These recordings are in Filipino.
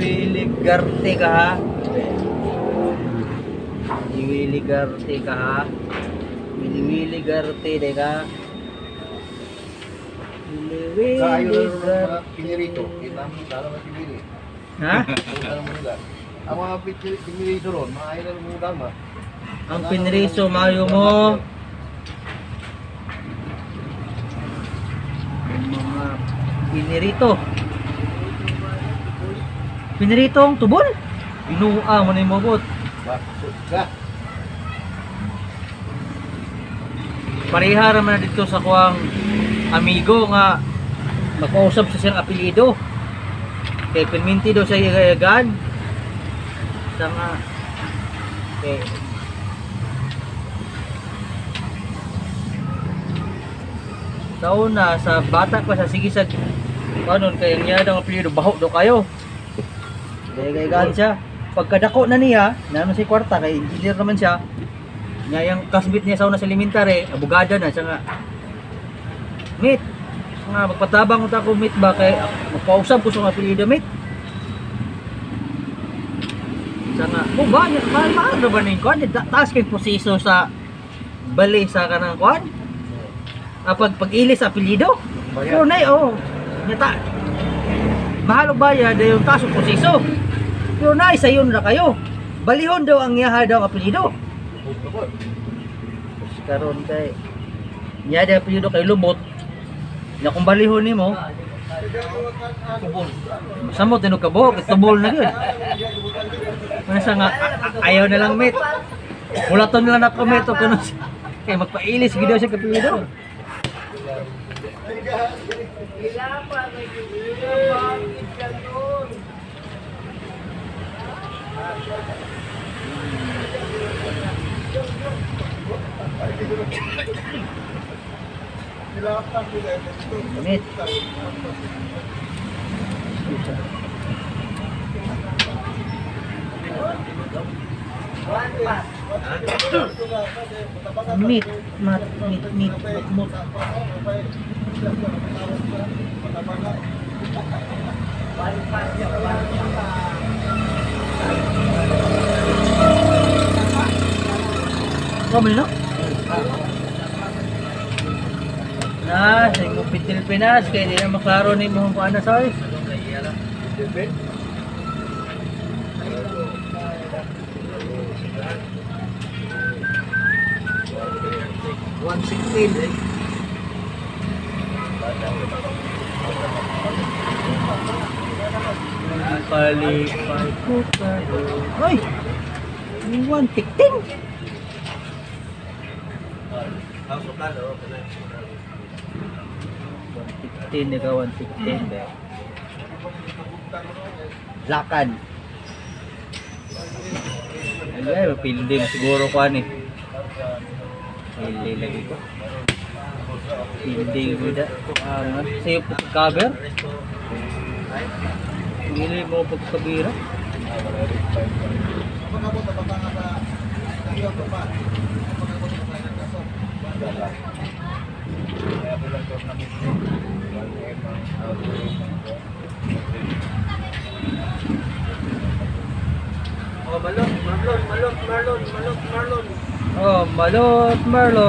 Wili-wili garte ka ha. Wili-wili garte ka ha. Wili-wili garte de ka. Wili-wili Kayo na naman garte. mga pinirito. Kita mo, sana mga piniri. Ha? Ang mga piniri- pinirito ron, mga na mga dama. Ang pinriso mayo mo. Ang mga pinirito. Pinirito ang tubol. Inua mo na yung mabot. Pareha naman na dito sa kuwang amigo nga magkausap sa siyang apelido. Kay Perminti daw siya yagayagan. Sa nga kay sa una, sa bata pa sa sige sa kanon kay niya daw apelido baho daw kayo. Yagayagan siya. Pagkadako na niya, naman si kwarta kay engineer naman siya. Nga yung kasbit niya sa una sa elementary, abogada na siya nga. Meet, nga magpatabang ko ko meet ba kay magpausap ko sa mga apelyido meet. Siya nga, oh ba, mahal mahal na ba ning kwan? Ta- Taas kay proseso sa bali sa kanang kwan? Ah, pag pag-ilis sa apelyido. Pero nay, oh, nyata. Mahal og bayad yung taas ang proseso. Pero nay, sayo na kayo. Balihon daw ang iyaha daw ang apelyido. Tapos karon kay niya da apelyido kay Lubot. Na kung balihon nimo, tubol. Samot tinog kabuhok, tubol na gyud. Siya nga ayaw na lang met. Mulaton na lang ako met o kuno. Kay magpailis gid daw siya kapilido. Met. Meat, mat, meat, meat, mut. Kamil no? Na, sa mga pitil Pinas, kaya hindi na maklaro ni mga kuha na sa ay. One sixteen. Palipay ko kayo. Ay! One sixteen! 115 ikaw 115 ba? Lakan. Ay, pilde siguro ko eh. ani. Pilde lagi ko. Pilde guda. Ah, ano? sayo po cover. Hindi mo pagkabira. Pagkabot pa pa. Oh, Malon, Marlon, Malon, Marlon, Malon, Marlon. Oh, Malot Marlo.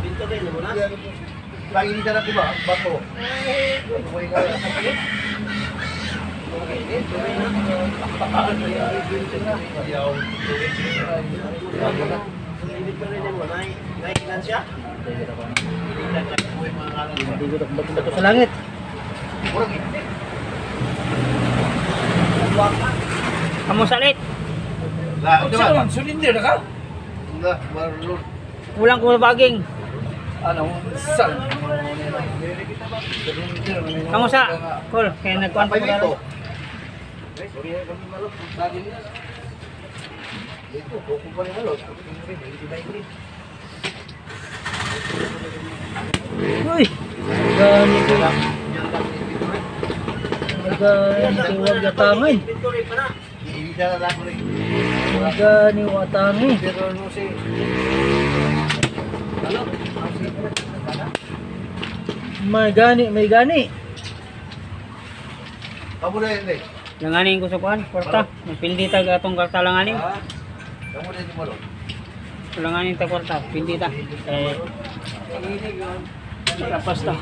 Binto din mo na. Lagi di sana ko ba? Bato. Ko bato sa langit. Kamu salit. Lah, ito ba? Sulinder na ka? Lah, Marlon. Pulang ko baging. Ano? Saan? Kamu sa? Cool. Kaya nagkuhan pa Apa itu? ko. Itu, buku paling halus. Ini baik ini. Uy. Gani ko lang. Gani ko sana lah. gani watangi. Pero no si... Ano? May gani, may gani. Kamu na yun eh. Langanin ko sa kuan, kwarta. Magpildi tag atong kwarta langanin. Langanin ta kwarta, pildi ta. Eh, tapos ta.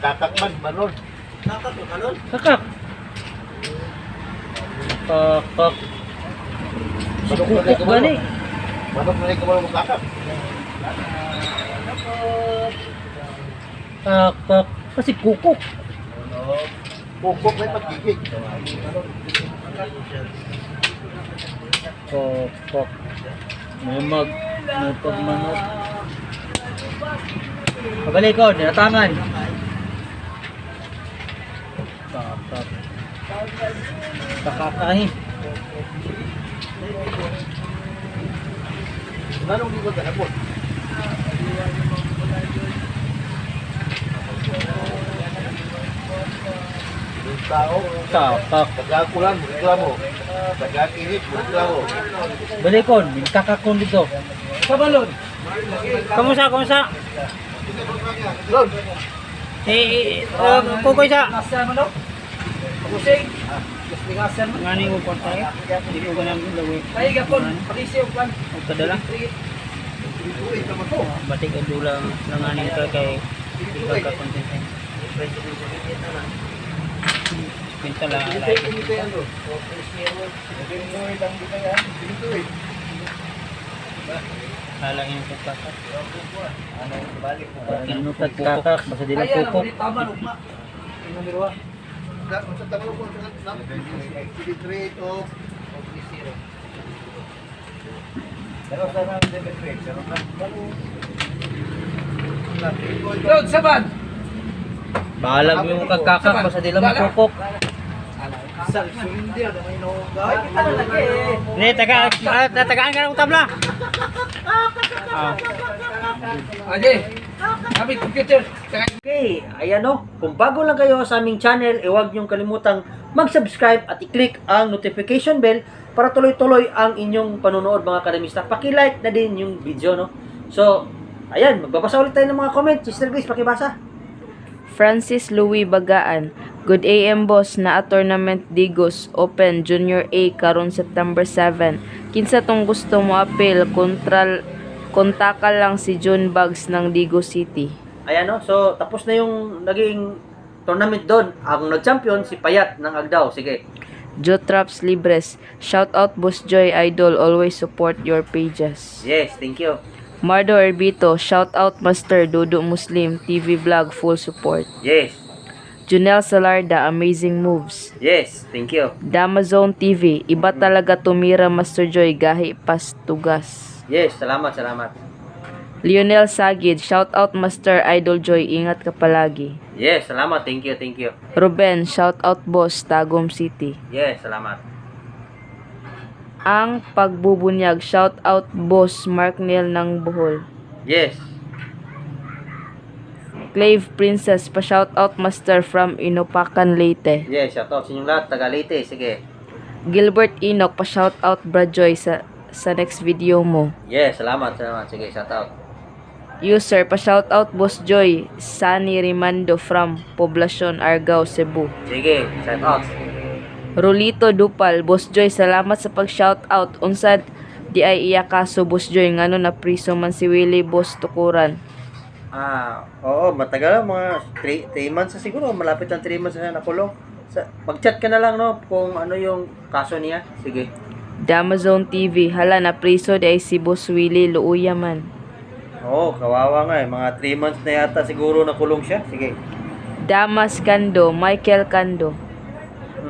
Kakakman, manon. Kakak. Kakak. Si Manok na kukuk rin gani. Manok na rin ka malo kakak. Kakak. Kasi kukuk. Na yung pagkikik. Kakak. May mag... May pagmanok. Pabalik ko, dinatangan. Kakak. Kakakain. Nanong di ko tanapot? Yung tao, Kakak. tagakulan mo, reklamo. Tagakinit mo, reklamo. Balikon, kakakon dito. Kabalon. Kamusta, kamusta? Lon, Eh, uh, kukoy sa. Kusing. Sir mo. Nganin ko kwarta eh. Hindi ko ganang laway. Ay gapon, palisi og. Ang kadala. Batik ang dulang langanin ka kay ikaw ka kontento. Pinta lang alay. Halang yung pagkaka. Inutat kakak, basta di lang Ayan, kukuk. ang tama lugma. Numero 1. Sa tanong ko, Secretary of Pero sana ang Secretary, pero Load saban. Balag yung kagkakak, basta di lang hindi ano may no Ay, kita na lagi eh. Hindi, taga, ah, tagaan ka ng tabla. Ah. Ade. Kami computer. Taka Okay, ayan o. Kung bago lang kayo sa aming channel, eh, huwag niyong kalimutang mag-subscribe at i-click ang notification bell para tuloy-tuloy ang inyong panonood mga kadamista. Paki-like na din yung video, no? So, ayan, magbabasa ulit tayo ng mga comment. Sister Grace, pakibasa. Francis Louis Bagaan. Good AM boss na a tournament Digos Open Junior A karon September 7. Kinsa tong gusto mo appeal kontra kontaka lang si June Bugs ng Digos City. Ayan no, so tapos na yung naging tournament doon. Ang nag-champion si Payat ng Agdao. Sige. Jotraps Libres. Shout out Boss Joy Idol always support your pages. Yes, thank you. Mardo Erbito. Shout out Master Dudu Muslim TV vlog full support. Yes. Junel Salarda amazing moves. Yes, thank you. Damazone TV. Iba talaga tumira Master Joy gahi pas tugas. Yes, salamat, salamat. Lionel Sagid, shout out Master Idol Joy, ingat ka palagi. Yes, salamat. Thank you, thank you. Ruben, shout out Boss, Tagum City. Yes, salamat. Ang pagbubunyag, shout out Boss Mark Neil ng Bohol. Yes. Clave Princess, pa shout out Master from Inopacan Leyte. Yes, shout out sa inyong lahat. Taga Leyte, sige. Gilbert Enoch, pa shout out Brajoy sa sa next video mo. Yes, salamat, salamat. Sige, shout out. User, pa shout out Boss Joy, Sunny Rimando from Poblacion, Argao, Cebu. Sige, shout out. Rolito Dupal, Boss Joy, salamat sa pag-shout out. Unsad di ay iya kaso Boss Joy ngano na priso man si Willie Boss Tukuran. Ah, oo, matagal lang, mga 3 months na siguro, malapit ng 3 months na nakulong. Sa, mag-chat ka na lang, no, kung ano yung kaso niya. Sige. Damazone TV, hala na priso di ay si Boss Willie Luuya man. Oo, kawawa nga eh. Mga 3 months na yata siguro nakulong siya. Sige. Damas Kando, Michael Kando.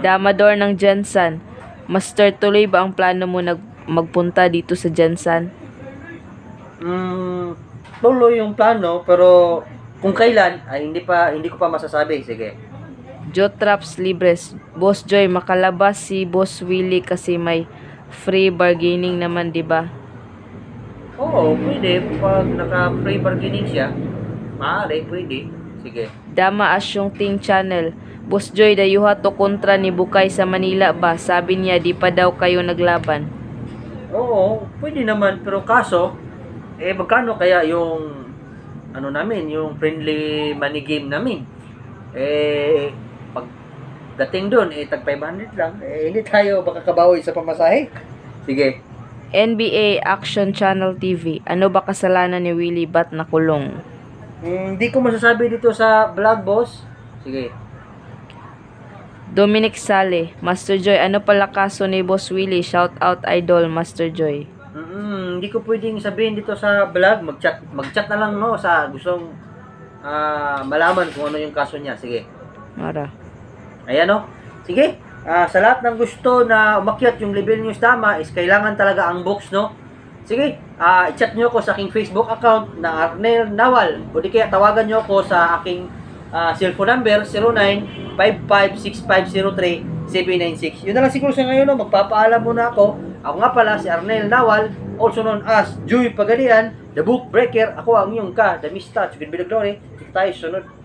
Damador ng Jensan. Master, tuloy ba ang plano mo nag magpunta dito sa Jensan? Mm, tuloy yung plano, pero kung kailan, ay hindi pa, hindi ko pa masasabi. Sige. Jotraps Libres, Boss Joy, makalabas si Boss Willie kasi may free bargaining naman, di ba? Oo, pwede. Pag naka-free bargaining siya, maaari, pwede. Sige. Dama asyong ting channel. Boss Joy, dayuha to kontra ni Bukay sa Manila ba? Sabi niya, di pa daw kayo naglaban. Oo, pwede naman. Pero kaso, eh magkano kaya yung ano namin, yung friendly money game namin? Eh, pag dating doon, eh tag 500 lang. Eh, hindi tayo makakabawi sa pamasahe. Sige. NBA Action Channel TV. Ano ba kasalanan ni Willie Bat nakulong? Hmm, Hindi ko masasabi dito sa vlog, boss. Sige. Dominic Sale, Master Joy, ano pala kaso ni Boss Willie? Shout out idol, Master Joy. Mm, hindi ko pwedeng sabihin dito sa vlog. Mag-chat, mag-chat na lang no sa gustong ah, malaman kung ano yung kaso niya. Sige. Mara. Ayan o. Sige. Ah, sa lahat ng gusto na umakyat yung level news tama is kailangan talaga ang box, no? Sige. Ah, i-chat nyo ako sa aking Facebook account na Arnel Nawal. O di kaya tawagan nyo ako sa aking ah, cellphone number 09556503-796. Yun na lang siguro sa ngayon, no? Magpapaalam muna ako. Ako nga pala si Arnel Nawal, also known as Joy Pagalian, The Book Breaker. Ako ang iyong ka, The Mista, Chugin Bilog. Kita tayo sunod.